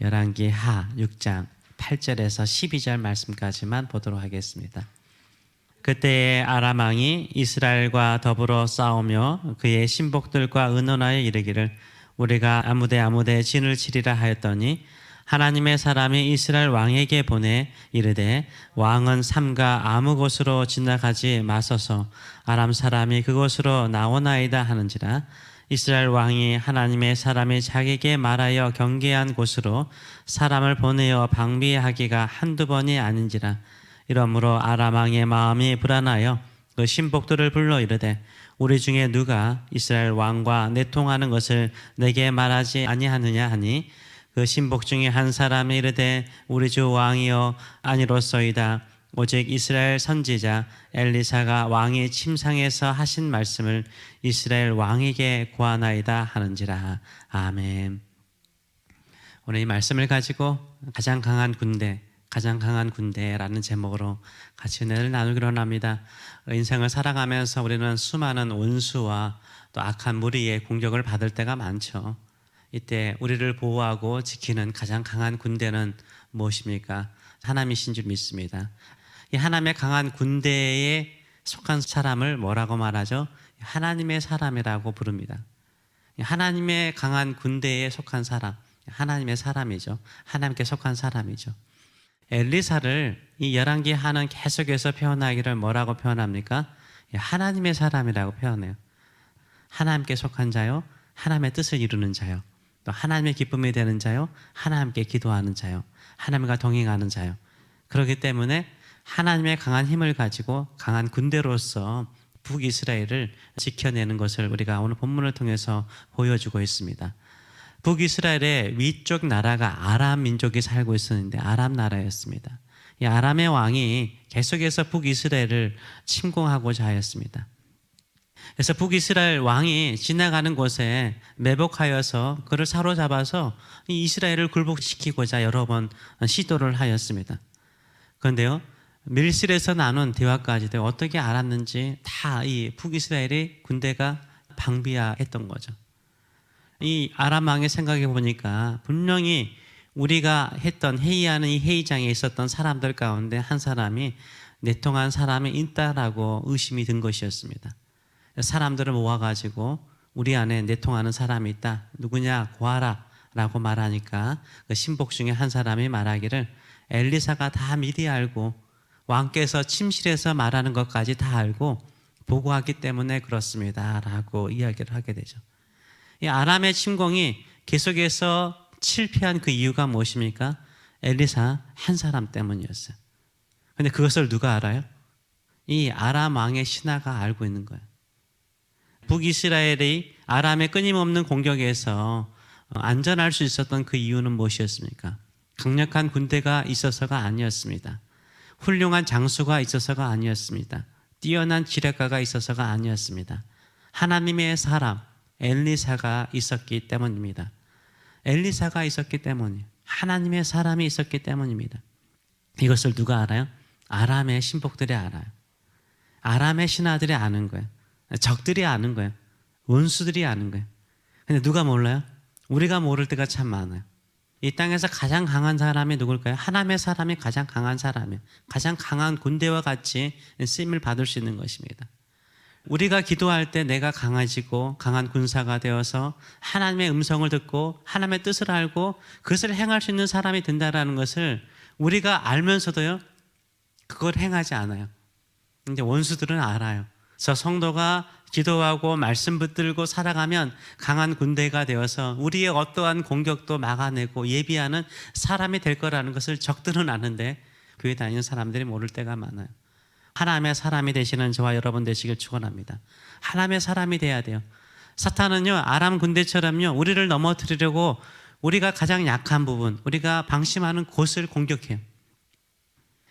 열왕기 하 6장 8절에서 12절 말씀까지만 보도록 하겠습니다. 그때에 아람 왕이 이스라엘과 더불어 싸우며 그의 신복들과 의논하여 이르기를 우리가 아무데 아무데 진을 치리라 하였더니 하나님의 사람이 이스라엘 왕에게 보내 이르되 왕은 삼가 아무 곳으로 지나가지 마소서 아람 사람이 그곳으로 나오나이다 하는지라 이스라엘 왕이 하나님의 사람이 자기에게 말하여 경계한 곳으로 사람을 보내어 방비하기가 한두 번이 아닌지라. 이러므로 아람 왕의 마음이 불안하여 그 신복들을 불러 이르되 우리 중에 누가 이스라엘 왕과 내통하는 것을 내게 말하지 아니하느냐 하니 그 신복 중에 한 사람이 이르되 우리 주 왕이여 아니로소이다 오직 이스라엘 선지자 엘리사가 왕이 침상에서 하신 말씀을 이스라엘 왕에게 구하나이다 하는지라 아멘. 오늘 이 말씀을 가지고 가장 강한 군대, 가장 강한 군대라는 제목으로 같이 은혜를 나누기로 합니다. 인생을 살아가면서 우리는 수많은 원수와 또 악한 무리의 공격을 받을 때가 많죠. 이때 우리를 보호하고 지키는 가장 강한 군대는 무엇입니까? 하나님이신 줄 믿습니다. 이 하나님의 강한 군대에 속한 사람을 뭐라고 말하죠? 하나님의 사람이라고 부릅니다. 하나님의 강한 군대에 속한 사람, 하나님의 사람이죠. 하나님께 속한 사람이죠. 엘리사를 이 열왕기 하는 계속해서 표현하기를 뭐라고 표현합니까? 하나님의 사람이라고 표현해요. 하나님께 속한 자요, 하나님의 뜻을 이루는 자요, 또 하나님의 기쁨이 되는 자요, 하나님께 기도하는 자요, 하나님과 동행하는 자요. 그렇기 때문에 하나님의 강한 힘을 가지고 강한 군대로서 북이스라엘을 지켜내는 것을 우리가 오늘 본문을 통해서 보여주고 있습니다. 북이스라엘의 위쪽 나라가 아람 민족이 살고 있었는데 아람 나라였습니다. 이 아람의 왕이 계속해서 북이스라엘을 침공하고자 하였습니다. 그래서 북이스라엘 왕이 지나가는 곳에 매복하여서 그를 사로잡아서 이스라엘을 굴복시키고자 여러 번 시도를 하였습니다. 그런데요, 밀실에서 나눈 대화까지 도 어떻게 알았는지 다 이 북이스라엘의 군대가 방비했던 거죠. 이 아람 왕의 생각해 보니까 분명히 우리가 했던 회의하는 이 회의장에 있었던 사람들 가운데 한 사람이 내통한 사람이 있다라고 의심이 든 것이었습니다. 사람들을 모아가지고 우리 안에 내통하는 사람이 있다. 누구냐 구하라 라고 말하니까 그 신복 중에 한 사람이 말하기를 엘리사가 다 미리 알고 왕께서 침실에서 말하는 것까지 다 알고 보고하기 때문에 그렇습니다. 라고 이야기를 하게 되죠. 이 아람의 침공이 계속해서 실패한 그 이유가 무엇입니까? 엘리사 한 사람 때문이었어요. 근데 그것을 누가 알아요? 이 아람 왕의 신하가 알고 있는 거예요. 북이스라엘이 아람의 끊임없는 공격에서 안전할 수 있었던 그 이유는 무엇이었습니까? 강력한 군대가 있어서가 아니었습니다. 훌륭한 장수가 있어서가 아니었습니다. 뛰어난 지략가가 있어서가 아니었습니다. 하나님의 사람 엘리사가 있었기 때문입니다. 엘리사가 있었기 때문이 하나님의 사람이 있었기 때문입니다. 이것을 누가 알아요? 아람의 신복들이 알아요. 아람의 신하들이 아는 거예요. 적들이 아는 거예요. 원수들이 아는 거예요. 근데 누가 몰라요? 우리가 모를 때가 참 많아요. 이 땅에서 가장 강한 사람이 누굴까요? 하나님의 사람이 가장 강한 사람이에요. 가장 강한 군대와 같이 쓰임을 받을 수 있는 것입니다. 우리가 기도할 때 내가 강해지고 강한 군사가 되어서 하나님의 음성을 듣고 하나님의 뜻을 알고 그것을 행할 수 있는 사람이 된다라는 것을 우리가 알면서도요, 그걸 행하지 않아요. 근데 원수들은 알아요. 그래서 성도가 기도하고 말씀 붙들고 살아가면 강한 군대가 되어서 우리의 어떠한 공격도 막아내고 예비하는 사람이 될 거라는 것을 적들은 아는데 교회 다니는 사람들이 모를 때가 많아요. 하나님의 사람이 되시는 저와 여러분 되시길 축원합니다. 하나님의 사람이 돼야 돼요. 사탄은요 아람 군대처럼요 우리를 넘어뜨리려고 우리가 가장 약한 부분, 우리가 방심하는 곳을 공격해요.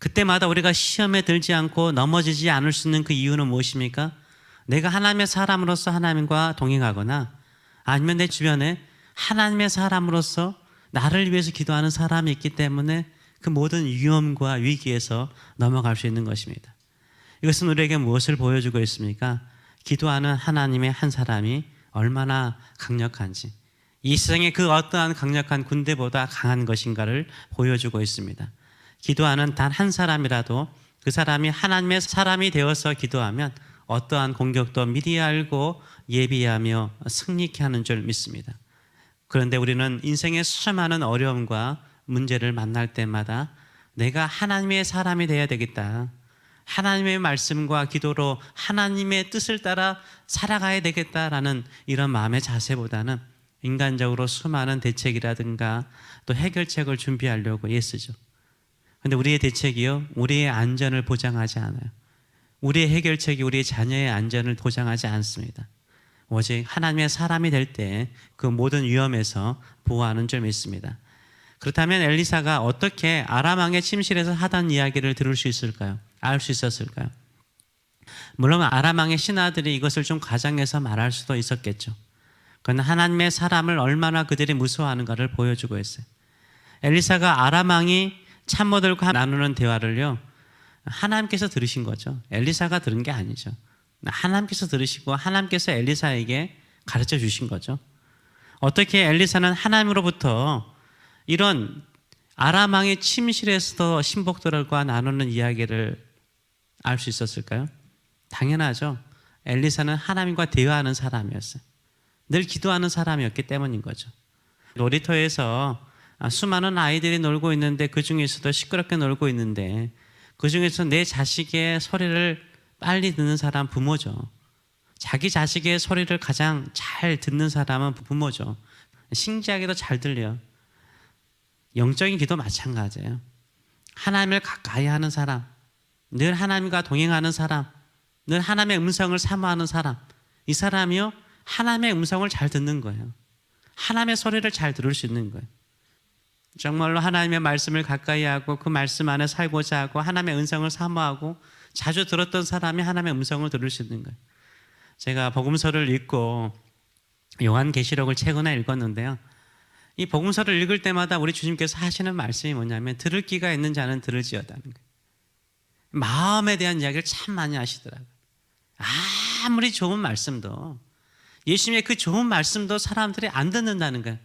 그때마다 우리가 시험에 들지 않고 넘어지지 않을 수 있는 그 이유는 무엇입니까? 내가 하나님의 사람으로서 하나님과 동행하거나 아니면 내 주변에 하나님의 사람으로서 나를 위해서 기도하는 사람이 있기 때문에 그 모든 위험과 위기에서 넘어갈 수 있는 것입니다. 이것은 우리에게 무엇을 보여주고 있습니까? 기도하는 하나님의 한 사람이 얼마나 강력한지, 이 세상의 그 어떠한 강력한 군대보다 강한 것인가를 보여주고 있습니다. 기도하는 단 한 사람이라도 그 사람이 하나님의 사람이 되어서 기도하면 어떠한 공격도 미리 알고 예비하며 승리케 하는 줄 믿습니다. 그런데 우리는 인생의 수많은 어려움과 문제를 만날 때마다 내가 하나님의 사람이 되어야 되겠다. 하나님의 말씀과 기도로 하나님의 뜻을 따라 살아가야 되겠다라는 이런 마음의 자세보다는 인간적으로 수많은 대책이라든가 또 해결책을 준비하려고 애쓰죠. 근데 우리의 대책이요, 우리의 안전을 보장하지 않아요. 우리의 해결책이 우리의 자녀의 안전을 보장하지 않습니다. 오직 하나님의 사람이 될 때 그 모든 위험에서 보호하는 줄 믿습니다. 그렇다면 엘리사가 어떻게 아람왕의 침실에서 하던 이야기를 들을 수 있을까요? 알 수 있었을까요? 물론 아람왕의 신하들이 이것을 좀 과장해서 말할 수도 있었겠죠. 그건 하나님의 사람을 얼마나 그들이 무서워하는가를 보여주고 있어요. 엘리사가 아람왕이 참모들과 나누는 대화를요. 하나님께서 들으신 거죠. 엘리사가 들은 게 아니죠. 하나님께서 들으시고 하나님께서 엘리사에게 가르쳐 주신 거죠. 어떻게 엘리사는 하나님으로부터 이런 아람왕의 침실에서도 신복들과 나누는 이야기를 알 수 있었을까요? 당연하죠. 엘리사는 하나님과 대화하는 사람이었어요. 늘 기도하는 사람이었기 때문인 거죠. 놀이터에서 수많은 아이들이 놀고 있는데 그 중에서도 시끄럽게 놀고 있는데 그 중에서 내 자식의 소리를 빨리 듣는 사람 부모죠. 자기 자식의 소리를 가장 잘 듣는 사람은 부모죠. 신기하게도 잘 들려요. 영적인 기도 마찬가지예요. 하나님을 가까이 하는 사람, 늘 하나님과 동행하는 사람, 늘 하나님의 음성을 사모하는 사람, 이 사람이요 하나님의 음성을 잘 듣는 거예요. 하나님의 소리를 잘 들을 수 있는 거예요. 정말로 하나님의 말씀을 가까이 하고 그 말씀 안에 살고자 하고 하나님의 음성을 사모하고 자주 들었던 사람이 하나님의 음성을 들을 수 있는 거예요. 제가 복음서를 읽고 요한계시록을 최근에 읽었는데요. 이 복음서를 읽을 때마다 우리 주님께서 하시는 말씀이 뭐냐면 들을 귀가 있는 자는 들을지어다는 거예요. 마음에 대한 이야기를 참 많이 하시더라고요. 아무리 좋은 말씀도 예수님의 그 좋은 말씀도 사람들이 안 듣는다는 거예요.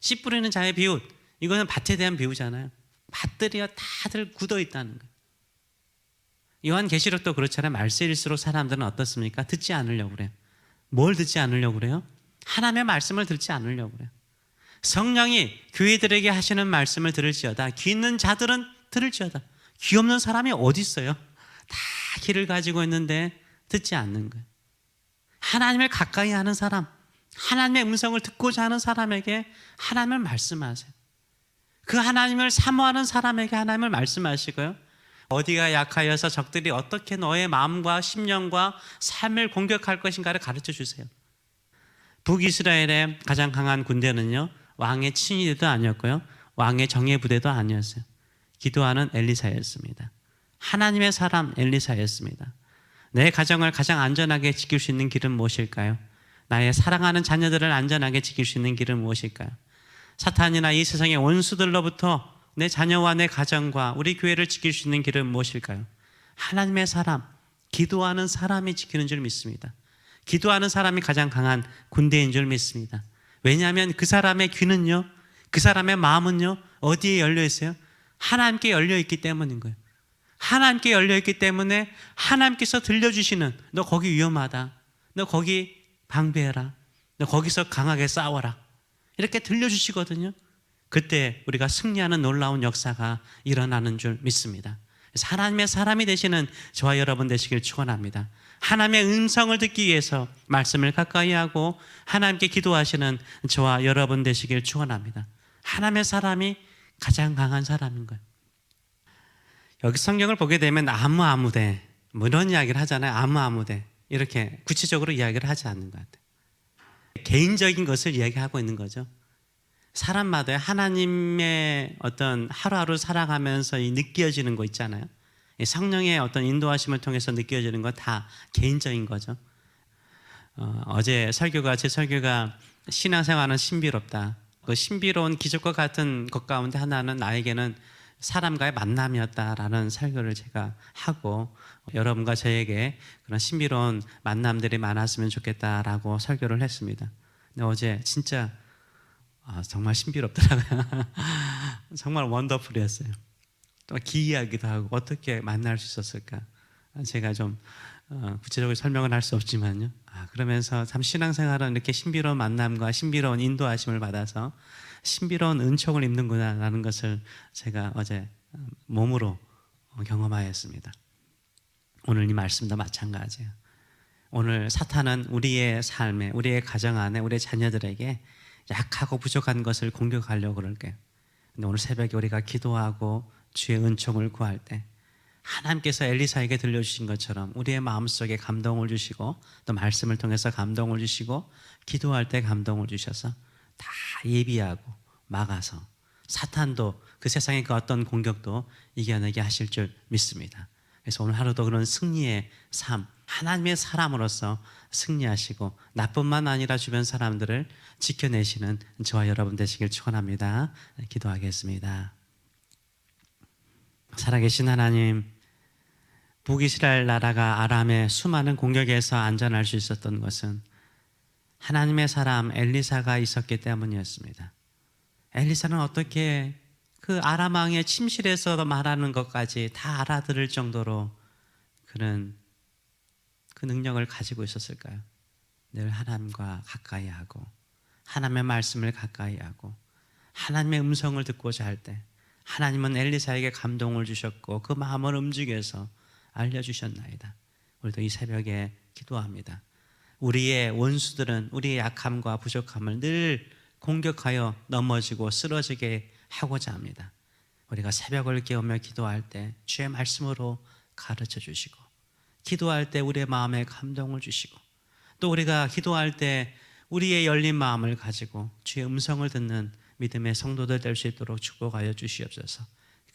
씨 뿌리는 자의 비웃 이거는 밭에 대한 비유잖아요. 밭들이요 다들 굳어 있다는 거예요. 요한 계시록도 그렇잖아요. 말세일수록 사람들은 어떻습니까? 듣지 않으려고 그래요. 뭘 듣지 않으려고 그래요? 하나님의 말씀을 듣지 않으려고 그래요. 성령이 교회들에게 하시는 말씀을 들을지어다. 귀 있는 자들은 들을지어다. 귀 없는 사람이 어디 있어요? 다 귀를 가지고 있는데 듣지 않는 거예요. 하나님을 가까이 하는 사람, 하나님의 음성을 듣고자 하는 사람에게 하나님을 말씀하세요. 그 하나님을 사모하는 사람에게 하나님을 말씀하시고요. 어디가 약하여서 적들이 어떻게 너의 마음과 심령과 삶을 공격할 것인가를 가르쳐 주세요. 북이스라엘의 가장 강한 군대는요. 왕의 친위대도 아니었고요. 왕의 정예 부대도 아니었어요. 기도하는 엘리사였습니다. 하나님의 사람 엘리사였습니다. 내 가정을 가장 안전하게 지킬 수 있는 길은 무엇일까요? 나의 사랑하는 자녀들을 안전하게 지킬 수 있는 길은 무엇일까요? 사탄이나 이 세상의 원수들로부터 내 자녀와 내 가정과 우리 교회를 지킬 수 있는 길은 무엇일까요? 하나님의 사람, 기도하는 사람이 지키는 줄 믿습니다. 기도하는 사람이 가장 강한 군대인 줄 믿습니다. 왜냐하면 그 사람의 귀는요, 그 사람의 마음은요, 어디에 열려 있어요? 하나님께 열려 있기 때문인 거예요. 하나님께 열려 있기 때문에 하나님께서 들려주시는 너 거기 위험하다. 너 거기 방배해라. 너 거기서 강하게 싸워라. 이렇게 들려주시거든요. 그때 우리가 승리하는 놀라운 역사가 일어나는 줄 믿습니다. 하나님의 사람이 되시는 저와 여러분 되시길 축원합니다. 하나님의 음성을 듣기 위해서 말씀을 가까이 하고 하나님께 기도하시는 저와 여러분 되시길 축원합니다. 하나님의 사람이 가장 강한 사람인 거예요. 여기 성경을 보게 되면 아무 아무데 뭐 이런 이야기를 하잖아요. 아무 아무데 이렇게 구체적으로 이야기를 하지 않는 것 같아요. 개인적인 것을 이야기하고 있는 거죠. 사람마다 하나님의 어떤 하루하루 살아가면서 느껴지는 거 있잖아요. 성령의 어떤 인도하심을 통해서 느껴지는 거 다 개인적인 거죠. 어, 제 설교가 제 설교가 신앙생활은 신비롭다. 그 신비로운 기적과 같은 것 가운데 하나는 나에게는 사람과의 만남이었다라는 설교를 제가 하고 여러분과 저에게 그런 신비로운 만남들이 많았으면 좋겠다라고 설교를 했습니다. 근데 어제 진짜 아, 정말 신비롭더라고요. 정말 원더풀이었어요. 또 기이하기도 하고 어떻게 만날 수 있었을까? 제가 좀 어, 구체적으로 설명은 할 수 없지만요. 아, 그러면서 참 신앙생활은 이렇게 신비로운 만남과 신비로운 인도하심을 받아서 신비로운 은총을 입는구나라는 것을 제가 어제 어, 몸으로 어, 경험하였습니다. 오늘 이 말씀도 마찬가지예요. 오늘 사탄은 우리의 삶에, 우리의 가정 안에, 우리의 자녀들에게 약하고 부족한 것을 공격하려고 그럴 거예요. 근데 오늘 새벽에 우리가 기도하고 주의 은총을 구할 때 하나님께서 엘리사에게 들려주신 것처럼 우리의 마음속에 감동을 주시고 또 말씀을 통해서 감동을 주시고 기도할 때 감동을 주셔서 다 예비하고 막아서 사탄도 그 세상의 그 어떤 공격도 이겨내게 하실 줄 믿습니다. 그래서 오늘 하루도 그런 승리의 삶, 하나님의 사람으로서 승리하시고 나뿐만 아니라 주변 사람들을 지켜내시는 저와 여러분 되시길 축원합니다. 기도하겠습니다. 살아계신 하나님, 북이스라엘 나라가 아람의 수많은 공격에서 안전할 수 있었던 것은 하나님의 사람 엘리사가 있었기 때문이었습니다. 엘리사는 어떻게 그 아람 왕의 침실에서 말하는 것까지 다 알아들을 정도로 그는 그 능력을 가지고 있었을까요? 늘 하나님과 가까이 하고 하나님의 말씀을 가까이 하고 하나님의 음성을 듣고자 할 때 하나님은 엘리사에게 감동을 주셨고 그 마음을 움직여서 알려주셨나이다. 우리도 이 새벽에 기도합니다. 우리의 원수들은 우리의 약함과 부족함을 늘 공격하여 넘어지고 쓰러지게 하고자 합니다. 우리가 새벽을 깨우며 기도할 때 주의 말씀으로 가르쳐 주시고 기도할 때 우리의 마음에 감동을 주시고 또 우리가 기도할 때 우리의 열린 마음을 가지고 주의 음성을 듣는 믿음의 성도들 될 수 있도록 축복하여 주시옵소서.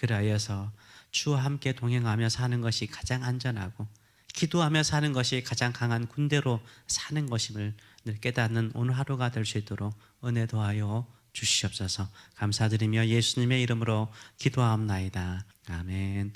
그리하여서 주와 함께 동행하며 사는 것이 가장 안전하고 기도하며 사는 것이 가장 강한 군대로 사는 것임을 늘 깨닫는 오늘 하루가 될 수 있도록 은혜 도하여 주시옵소서. 감사드리며 예수님의 이름으로 기도하옵나이다. 아멘.